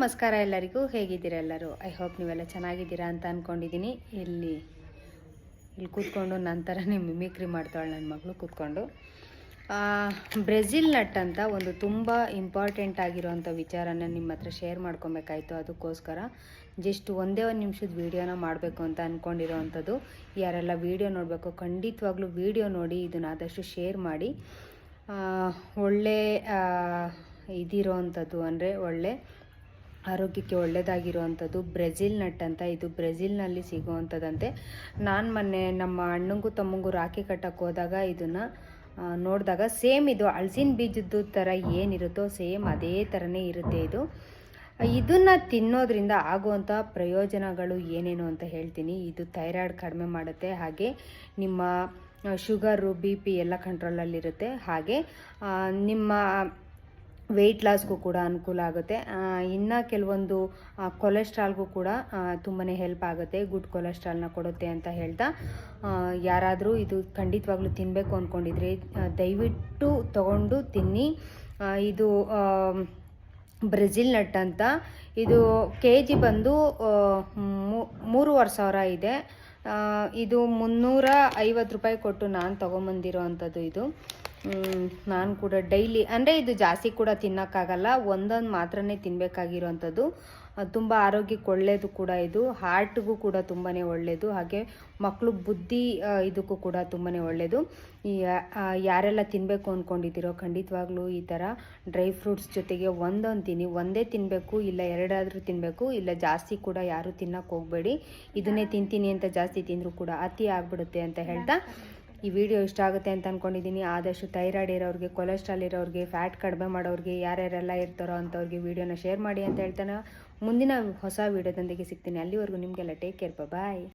ನಮಸ್ಕಾರ ಎಲ್ಲರಿಗೂ, ಹೇಗಿದ್ದೀರಾ ಎಲ್ಲರೂ? ಐ ಹೋಪ್ ನೀವೆಲ್ಲ ಚೆನ್ನಾಗಿದ್ದೀರಾ ಅಂತ ಅಂದ್ಕೊಂಡಿದ್ದೀನಿ ಇಲ್ಲಿ ಇಲ್ಲಿ ಕೂತ್ಕೊಂಡು ನಂತರನೇ ಮಿಮಿಕ್ರಿ ಮಾಡ್ತಾಳೆ ನನ್ನ ಮಗಳು ಕೂತ್ಕೊಂಡು. ಬ್ರೆಜಿಲ್ ನಟ್ ಅಂತ ಒಂದು ತುಂಬ ಇಂಪಾರ್ಟೆಂಟ್ ಆಗಿರೋವಂಥ ವಿಚಾರನ ನಿಮ್ಮ ಹತ್ರ ಶೇರ್ ಮಾಡ್ಕೊಬೇಕಾಯ್ತು. ಅದಕ್ಕೋಸ್ಕರ ಜಸ್ಟ್ ಒಂದೇ ಒಂದು ನಿಮಿಷದ ವೀಡಿಯೋನ ಮಾಡಬೇಕು ಅಂತ ಅಂದ್ಕೊಂಡಿರೋವಂಥದ್ದು ಯಾರೆಲ್ಲ ವೀಡಿಯೋ ನೋಡಬೇಕು, ಖಂಡಿತವಾಗ್ಲೂ ವೀಡಿಯೋ ನೋಡಿ ಇದನ್ನ ಆದಷ್ಟು ಶೇರ್ ಮಾಡಿ. ಒಳ್ಳೆ ಇದಿರೋ ಅಂಥದ್ದು ಅಂದರೆ ಒಳ್ಳೆ ಆರೋಗ್ಯಕ್ಕೆ ಒಳ್ಳೆಯದಾಗಿರುವಂಥದ್ದು ಬ್ರೆಜಿಲ್ ನಟ್ ಅಂತ. ಇದು ಬ್ರೆಜಿಲ್ನಲ್ಲಿ ಸಿಗುವಂಥದ್ದಂತೆ. ನಾನು ಮೊನ್ನೆ ನಮ್ಮ ಅಣ್ಣಂಗೂ ತಮ್ಮಂಗೂ ರಾಖಿ ಕಟ್ಟಕ್ಕೆ ಹೋದಾಗ ಇದನ್ನು ನೋಡಿದಾಗ ಸೇಮ್ ಇದು ಹಳಸಿನ ಬೀಜದ್ದು ಥರ ಏನಿರುತ್ತೋ ಸೇಮ್ ಅದೇ ಥರನೇ ಇರುತ್ತೆ ಇದು. ಇದನ್ನು ತಿನ್ನೋದ್ರಿಂದ ಆಗುವಂಥ ಪ್ರಯೋಜನಗಳು ಏನೇನು ಅಂತ ಹೇಳ್ತೀನಿ. ಇದು ಥೈರಾಯ್ಡ್ ಕಡಿಮೆ ಮಾಡುತ್ತೆ. ಹಾಗೆ ನಿಮ್ಮ ಶುಗರು, ಬಿ ಪಿ ಎಲ್ಲ ಕಂಟ್ರೋಲಲ್ಲಿರುತ್ತೆ ಹಾಗೆ ನಿಮ್ಮ ವೆಯ್ಟ್ ಲಾಸ್ಗೂ ಕೂಡ ಅನುಕೂಲ ಆಗುತ್ತೆ. ಇನ್ನು ಕೆಲವೊಂದು ಕೊಲೆಸ್ಟ್ರಾಲ್ಗೂ ಕೂಡ ತುಂಬಾ ಹೆಲ್ಪ್ ಆಗುತ್ತೆ. ಗುಡ್ ಕೊಲೆಸ್ಟ್ರಾಲ್ನ ಕೊಡುತ್ತೆ ಅಂತ ಹೇಳ್ತಾ. ಯಾರಾದರೂ ಇದು ಖಂಡಿತವಾಗ್ಲೂ ತಿನ್ನಬೇಕು ಅಂದ್ಕೊಂಡಿದ್ರೆ ದಯವಿಟ್ಟು ತಗೊಂಡು ತಿನ್ನಿ. ಇದು ಬ್ರೆಜಿಲ್ ನಟ್ ಅಂತ. ಇದು ಕೆ ಜಿ ಬಂದು ಮೂರುವರೆ ಸಾವಿರ ಇದೆ. ಇದು ಮುನ್ನೂರ ಐವತ್ತು ರೂಪಾಯಿ ಕೊಟ್ಟು ನಾನು ತೊಗೊಂಬಂದಿರೋ ಅಂಥದ್ದು ಇದು. ನಾನು ಕೂಡ ಡೈಲಿ, ಅಂದರೆ ಇದು ಜಾಸ್ತಿ ಕೂಡ ತಿನ್ನೋಕ್ಕಾಗಲ್ಲ, ಒಂದೊಂದು ಮಾತ್ರನೇ ತಿನ್ನಬೇಕಾಗಿರೋವಂಥದ್ದು ತುಂಬ ಆರೋಗ್ಯಕ್ಕೆ ಒಳ್ಳೆಯದು ಕೂಡ ಇದು ಹಾರ್ಟ್ಗೂ ಕೂಡ ತುಂಬಾ ಒಳ್ಳೆಯದು ಹಾಗೆ ಮಕ್ಕಳು ಬುದ್ಧಿ ಇದಕ್ಕೂ ಕೂಡ ತುಂಬಾ ಒಳ್ಳೆಯದು ಯಾರೆಲ್ಲ ತಿನ್ನಬೇಕು ಅಂದ್ಕೊಂಡಿದ್ದೀರೋ ಖಂಡಿತವಾಗ್ಲೂ ಈ ಥರ ಡ್ರೈ ಫ್ರೂಟ್ಸ್ ಜೊತೆಗೆ ಒಂದೊಂದು ತಿನ್ನಿ, ಒಂದೇ ತಿನ್ನಬೇಕು ಇಲ್ಲ ಎರಡಾದರೂ ತಿನ್ನಬೇಕು ಇಲ್ಲ ಜಾಸ್ತಿ ಕೂಡ ಯಾರೂ ತಿನ್ನಕ್ಕೆ ಹೋಗಬೇಡಿ. ಇದನ್ನೇ ತಿಂತೀನಿ ಅಂತ ಜಾಸ್ತಿ ತಿಂದರೂ ಕೂಡ ಅತಿ ಆಗ್ಬಿಡುತ್ತೆ ಅಂತ ಹೇಳ್ತಾ. ಈ ವಿಡಿಯೋ ಇಷ್ಟ ಆಗುತ್ತೆ ಅಂತ ಅಂದ್ಕೊಂಡಿದ್ದೀನಿ ಆದಷ್ಟು ಥೈರಾಯ್ಡ್ ಇರೋರಿಗೆ, ಕೊಲೆಸ್ಟ್ರಾಲ್ ಇರೋರಿಗೆ, ಫ್ಯಾಟ್ ಕಡಿಮೆ ಮಾಡೋರಿಗೆ, ಯಾರ್ಯಾರೆಲ್ಲ ಇರ್ತಾರೋ ಅಂಥವ್ರಿಗೆ ವಿಡಿಯೋನ ಶೇರ್ ಮಾಡಿ ಅಂತ ಹೇಳ್ತಾನೆ. ಮುಂದಿನ ಹೊಸ ವಿಡಿಯೋದೊಂದಿಗೆ ಸಿಗ್ತೀನಿ. ಅಲ್ಲಿವರೆಗೂ ನಿಮಗೆಲ್ಲ ಟೇಕ್ ಕೇರ್ ಬಾಯ್